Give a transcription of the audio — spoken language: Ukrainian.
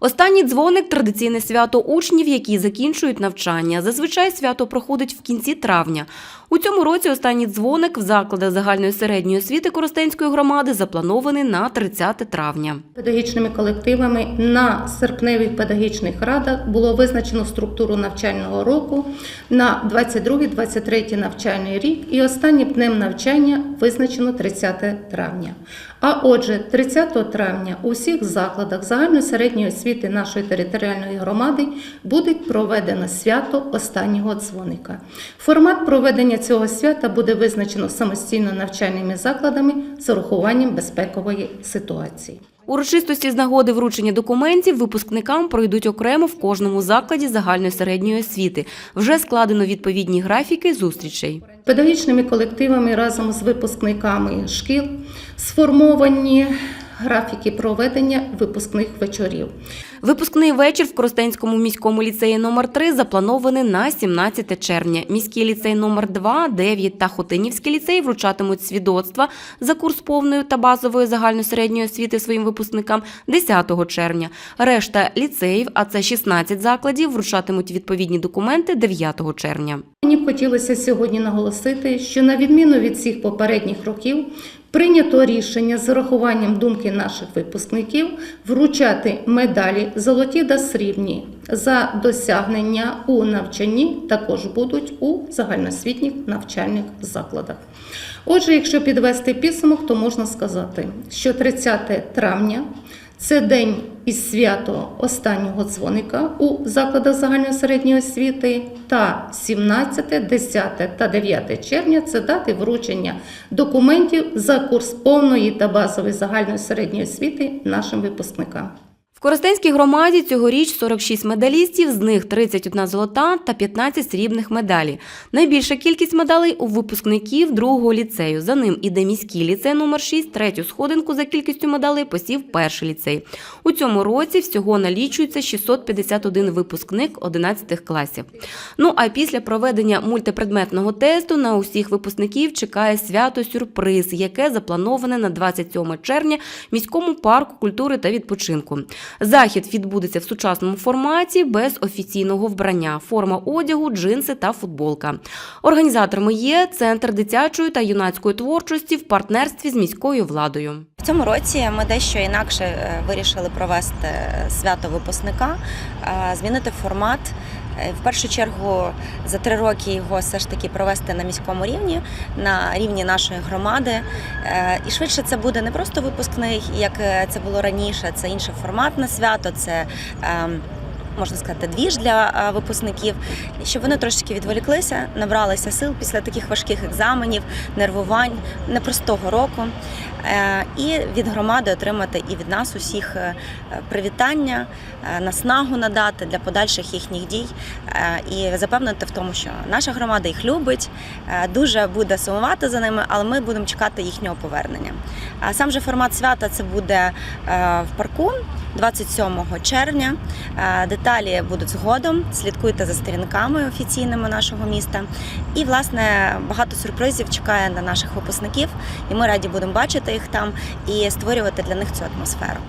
Останній дзвоник традиційне свято учнів, які закінчують навчання. Зазвичай свято проходить в кінці травня. У цьому році останній дзвоник в закладах загальної середньої освіти Коростенської громади запланований на 30 травня. Педагогічними колективами на серпневих педагогічних радах було визначено структуру навчального року на 22-23 навчальний рік і останнім днем навчання визначено 30 травня. А отже, 30 травня у всіх закладах загальної середньої освіти нашої територіальної громади буде проведено свято останнього дзвоника. Формат проведення цього свята буде визначено самостійно навчальними закладами з урахуванням безпекової ситуації. Урочистості з нагоди вручення документів випускникам пройдуть окремо в кожному закладі загальної середньої освіти. Вже складено відповідні графіки зустрічей. Педагогічними колективами разом з випускниками шкіл сформовані графіки проведення випускних вечорів. Випускний вечір в Коростенському міському ліцеї номер 3 запланований на 17 червня. Міський ліцей номер 2, 9 та Хотинівський ліцей вручатимуть свідоцтва за курс повної та базової загальної середньої освіти своїм випускникам 10 червня. Решта ліцеїв, а це 16 закладів, вручатимуть відповідні документи 9 червня. Мені хотілося сьогодні наголосити, що на відміну від всіх попередніх років прийнято рішення з урахуванням думки наших випускників вручати медалі золоті та срібні за досягнення у навчанні також будуть у загальноосвітніх навчальних закладах. Отже, якщо підвести підсумок, то можна сказати, що 30 травня це день із свято останнього дзвоника у закладах загальної середньої освіти та 17, 10 та 9 червня це дати вручення документів за курс повної та базової загальної середньої освіти нашим випускникам. Коростенській громаді цьогоріч 46 медалістів, з них 31 золота та 15 срібних медалі. Найбільша кількість медалей у випускників другого ліцею. За ним іде міський ліцей номер 6 третю сходинку за кількістю медалей посів перший ліцей. У цьому році всього налічується 651 випускник 11 класів. Ну а після проведення мультипредметного тесту на усіх випускників чекає свято сюрприз, яке заплановане на 27 червня в міському парку культури та відпочинку. Захід відбудеться в сучасному форматі без офіційного вбрання, форма одягу, джинси та футболка. Організаторами є центр дитячої та юнацької творчості в партнерстві з міською владою. В цьому році ми дещо інакше е, вирішили провести свято випускника, е, змінити формат. Е, В першу чергу за три роки його все ж таки провести на міському рівні, на рівні нашої громади. Е, І швидше це буде не просто випускний, як е, це було раніше. Це інший формат на свято. Це ем, можна сказати, двіж для випускників, щоб вони трошечки відволіклися, набралися сил після таких важких екзаменів, нервувань, непростого року. Е, І від громади отримати і від нас усіх е, привітання, е, наснагу надати для подальших їхніх дій і запевнити в тому, що наша громада їх любить, дуже буде сумувати за ними, але ми будемо чекати їхнього повернення. А сам же формат свята це буде в парку. 27 червня деталі будуть згодом. Слідкуйте за сторінками офіційними нашого міста. І власне багато сюрпризів чекає на наших випускників, і ми раді будемо бачити їх там і створювати для них цю атмосферу.